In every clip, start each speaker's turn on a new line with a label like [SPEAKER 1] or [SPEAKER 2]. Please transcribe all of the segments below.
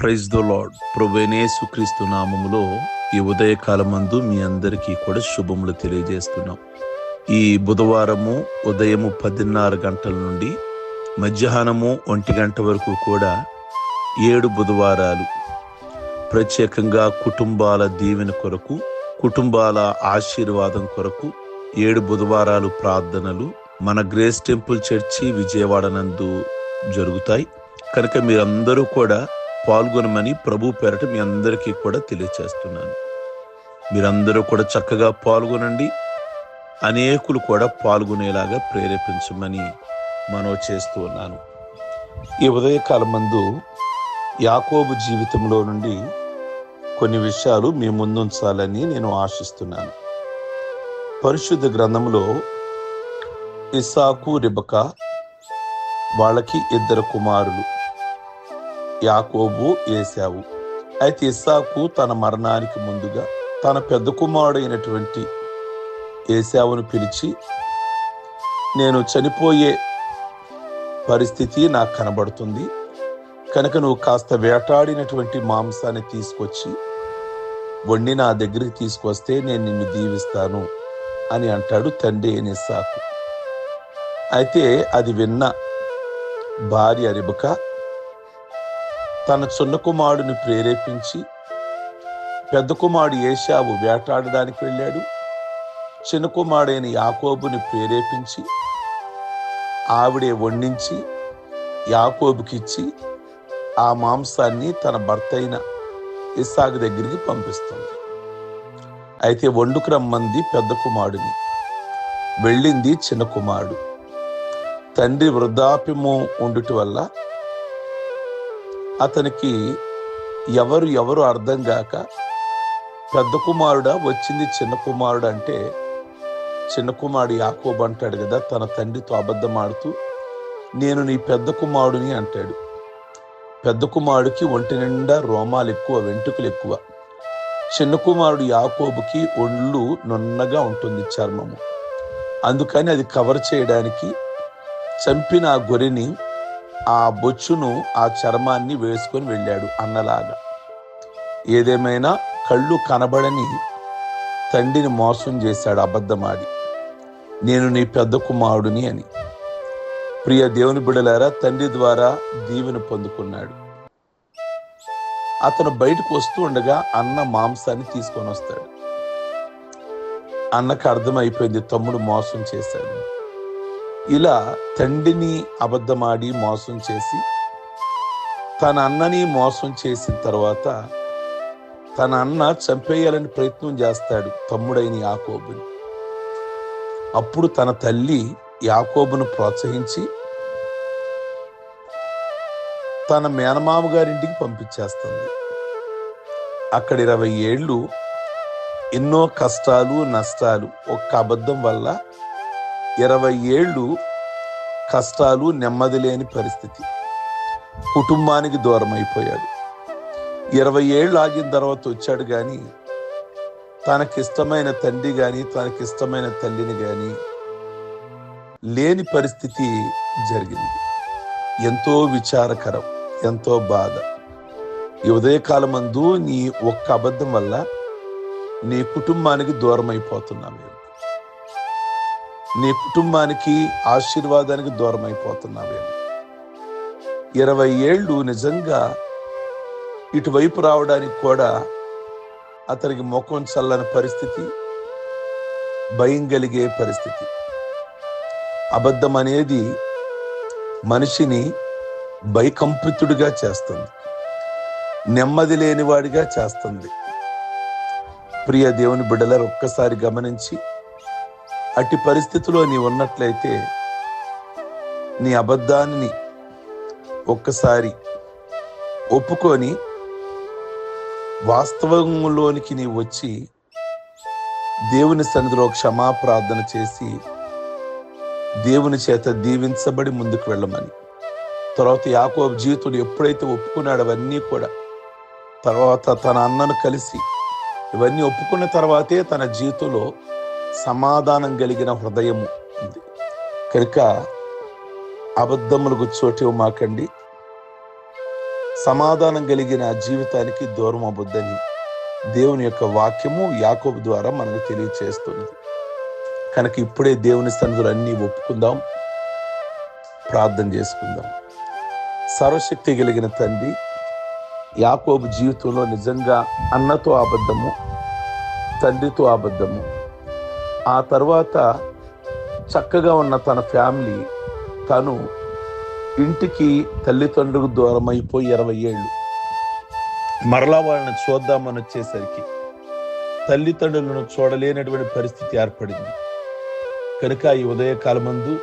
[SPEAKER 1] Praise the lord ప్రభునేసు క్రీస్తు నామములో ఈ ఉదయకాలమందు మీ అందరికీ కూడా శుభములు తెలియజేస్తున్నాం. ఈ బుధవారము ఉదయము పదిన్నర గంటల నుండి మధ్యాహ్నము ఒంటి గంట వరకు కూడా ఏడు బుధవారాలు. ప్రత్యేకంగా కుటుంబాల దీవెన కొరకు కుటుంబాల ఆశీర్వాదం కొరకు ఏడు బుధవారాలు ప్రార్థనలు మన గ్రేస్ టెంపుల్ చర్చి విజయవాడ నందు జరుగుతాయి. కనుక మీరందరూ కూడా పాల్గొనమని ప్రభు పేరట మీ అందరికీ కూడా తెలియచేస్తున్నాను. మీరందరూ కూడా చక్కగా పాల్గొనండి. అనేకులు కూడా పాల్గొనేలాగా ప్రేరేపించమని మనవి చేస్తూ ఉన్నాను. ఈ ఉదయకాలం మందు యాకోబు జీవితంలో నుండి కొన్ని విషయాలు మీ ముందుంచాలని నేను ఆశిస్తున్నాను. పరిశుద్ధ గ్రంథంలో ఇసాకు రిబక వాళ్ళకి ఇద్దరు కుమారులు. యాకోబు ఏసావు అయితే ఇస్సాకు తన మరణానికి ముందుగా తన పెద్ద కుమారుడైనటువంటి ఏసావును పిలిచి నేను చనిపోయే పరిస్థితి నాకు కనబడుతుంది. కనుక నువ్వు కాస్త వేటాడినటువంటి మాంసాన్ని తీసుకొచ్చి వండి నా దగ్గరికి తీసుకొస్తే నేను నిన్ను దీవిస్తాను అని అంటాడు తండ్రి అయిన ఇస్సాకు. అయితే అది విన్న భార్య రిబకా తన చిన్న కుమారుడిని ప్రేరేపించి పెద్ద కుమారుడు ఏషావు వేటాడడానికి వెళ్ళాడు. చిన్న కుమారుడైన యాకోబుని ప్రేరేపించి ఆవిడే వండించి యాకోబుకిచ్చి ఆ మాంసాన్ని తన భర్త అయిన ఇస్సాకు దగ్గరికి పంపిస్తుంది. అయితే వండుకు రమ్మంది పెద్ద కుమారుడిని వెళ్ళింది చిన్న కుమారుడు. తండ్రి వృద్ధాప్యము ఉండుట వల్ల అతనికి ఎవరు ఎవరు అర్థం కాక పెద్ద కుమారుడా వచ్చింది చిన్న కుమారుడు అంటే చిన్న కుమారుడు యాకోబు అంటాడు కదా తన తండ్రితో అబద్ధం ఆడుతూ నేను నీ పెద్ద కుమారుడిని అంటాడు. పెద్ద కుమారుడికి ఒంటి నిండా రోమాలు ఎక్కువ వెంట్రుకలు ఎక్కువ. చిన్న కుమారుడు యాకోబుకి ఒళ్ళు నున్నగా ఉంటుంది చర్మము. అందుకని అది కవర్ చేయడానికి చంపిన ఆ గొర్రెని ఆ బొచ్చును ఆ చర్మాన్ని వేసుకొని వెళ్ళాడు అన్నలాగా. ఏదేమైనా కళ్ళు కనబడని తండ్రిని మోసం చేశాడు అబద్ధమాడి. నేను నీ పెద్ద కుమారుడిని అని. ప్రియ దేవుని బిడలారా తండ్రి ద్వారా దీవెన పొందుకున్నాడు. అతను బయటకు వస్తూ ఉండగా అన్న మాంసాన్ని తీసుకొని వస్తాడు. అన్నకు అర్థమైపోయింది తమ్ముడు మోసం చేశాడు. ఇలా తండ్రిని అబద్ధమాడి మోసం చేసి తన అన్నని మోసం చేసిన తర్వాత తన అన్న చంపేయాలని ప్రయత్నం చేస్తాడు తమ్ముడైన యాకోబుని. అప్పుడు తన తల్లి యాకోబును ప్రోత్సహించి తన మేనమామ గారింటికి పంపించేస్తుంది. అక్కడ ఇరవై ఏళ్ళు ఎన్నో కష్టాలు నష్టాలు ఒక్క అబద్ధం వల్ల ఇరవై ఏళ్ళు కష్టాలు నెమ్మది లేని పరిస్థితి. కుటుంబానికి దూరం అయిపోయాడు. ఇరవై ఏళ్ళు ఆగిన తర్వాత వచ్చాడు కానీ తనకిష్టమైన తండ్రి కానీ తనకిష్టమైన తల్లిని కానీ లేని పరిస్థితి జరిగింది. ఎంతో విచారకరం ఎంతో బాధ. ఈ ఉదయకాలమందు నీ ఒక్క అబద్ధం వల్ల నీ కుటుంబానికి దూరం అయిపోతున్నాము మేము. నీ కుటుంబానికి ఆశీర్వాదానికి దూరం అయిపోతున్నావేమో ఇరవై ఏళ్ళు నిజంగా ఇటువైపు రావడానికి కూడా అతనికి ముఖం చల్లని పరిస్థితి భయం కలిగే పరిస్థితి. అబద్ధం అనేది మనిషిని భయకంపితుడిగా చేస్తుంది. నెమ్మది లేనివాడిగా చేస్తుంది. ప్రియ దేవుని బిడ్డలారు ఒక్కసారి గమనించి అట్టి పరిస్థితిలో నీ ఉన్నట్లయితే నీ అబద్ధాన్ని ఒక్కసారి ఒప్పుకొని వాస్తవంలోనికి నీ వచ్చి దేవుని సన్నిధిలో క్షమాప్రార్థన చేసి దేవుని చేత దీవించబడి ముందుకు వెళ్ళమని. తర్వాత యాకోబు జీవితుడు ఎప్పుడైతే ఒప్పుకున్నాడు అవన్నీ కూడా తర్వాత తన అన్నను కలిసి ఇవన్నీ ఒప్పుకున్న తర్వాతే తన జీవితంలో సమాధానం కలిగిన హృదయము ఉంది. కనుక అబద్ధములకు చోటు మాకండి. సమాధానం కలిగిన జీవితానికి దూరం అవ్వద్దని దేవుని యొక్క వాక్యము యాకోబు ద్వారా మనకు తెలియచేస్తున్నది కనుక ఇప్పుడే దేవుని సన్నిధులు అన్నీ ఒప్పుకుందాం. ప్రార్థన చేసుకుందాం. సర్వశక్తి కలిగిన తండ్రి యాకోబు జీవితంలో నిజంగా అన్నతో అబద్ధము తండ్రితో అబద్ధము ఆ తర్వాత చక్కగా ఉన్న తన ఫ్యామిలీ తను ఇంటికి తల్లిదండ్రులకు దూరం అయిపోయి ఇరవై ఏళ్ళు. మరలా వాళ్ళని చూద్దామని వచ్చేసరికి తల్లిదండ్రులను చూడలేనటువంటి పరిస్థితి ఏర్పడింది. కనుక ఈ ఉదయకాలమందు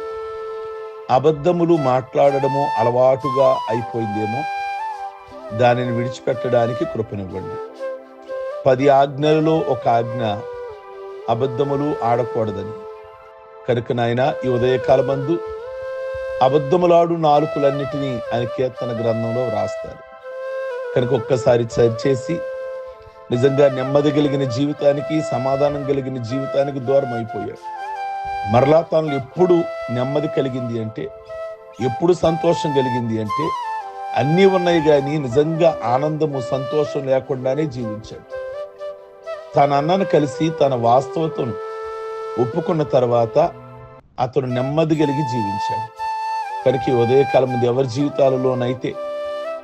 [SPEAKER 1] అబద్ధములు మాట్లాడడము అలవాటుగా అయిపోయిందేమో దానిని విడిచిపెట్టడానికి కృపనివ్వండి. పది ఆజ్ఞలలో ఒక ఆజ్ఞ అబద్ధములు ఆడకూడదని. కనుక నాయన ఈ ఉదయకాలమందు అబద్ధములాడు నాలుకలన్నిటినీ ఆయన కీర్తన గ్రంథంలో వ్రాస్తారు. కనుక ఒక్కసారి సరిచేసి నిజంగా నెమ్మది కలిగిన జీవితానికి సమాధానం కలిగిన జీవితానికి దూరం అయిపోయాడు మరలా తాను ఎప్పుడు నెమ్మది కలిగింది అంటే ఎప్పుడు సంతోషం కలిగింది అంటే అన్నీ ఉన్నాయి కానీ నిజంగా ఆనందము సంతోషం లేకుండానే జీవించాడు. తన అన్నను కలిసి తన వాస్తవతను ఒప్పుకున్న తర్వాత అతను నెమ్మది కలిగి జీవించాడు. కనుక ఉదయకాలం ముందు ఎవరి జీవితాలలోనైతే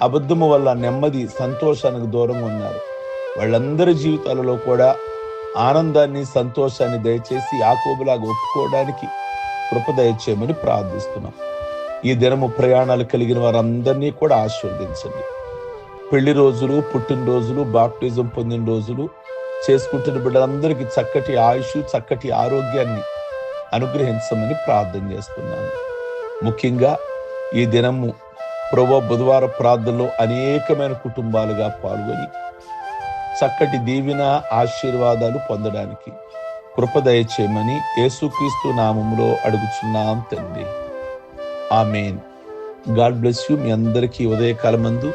[SPEAKER 1] అబద్ధము వల్ల నెమ్మది సంతోషానికి దూరం ఉన్నారు వాళ్ళందరి జీవితాలలో కూడా ఆనందాన్ని సంతోషాన్ని దయచేసి యాకోబులాగా ఒప్పుకోవడానికి కృప దయచేయమని ప్రార్థిస్తున్నాం. ఈ దినము ప్రయాణాలు కలిగిన వారందరినీ కూడా ఆశీర్వదించండి. పెళ్ళి రోజులు పుట్టినరోజులు బాప్టిజం పొందిన రోజులు చేసుకుంటున్న బిడ్డలందరికీ చక్కటి ఆయుష్ చక్కటి ఆరోగ్యాన్ని అనుగ్రహించమని ప్రార్థన చేస్తున్నాను. ముఖ్యంగా ఈ దినము ప్రభు బుధవార ప్రార్థనలో అనేకమైన కుటుంబాలుగా పాల్గొని చక్కటి దీవెన ఆశీర్వాదాలు పొందడానికి కృపదయ చేయమని యేసుక్రీస్తు నామంలో అడుగుచున్నాం తండ్రి. ఆమెన్. God bless you. మీ అందరికీ ఉదయకాలమందు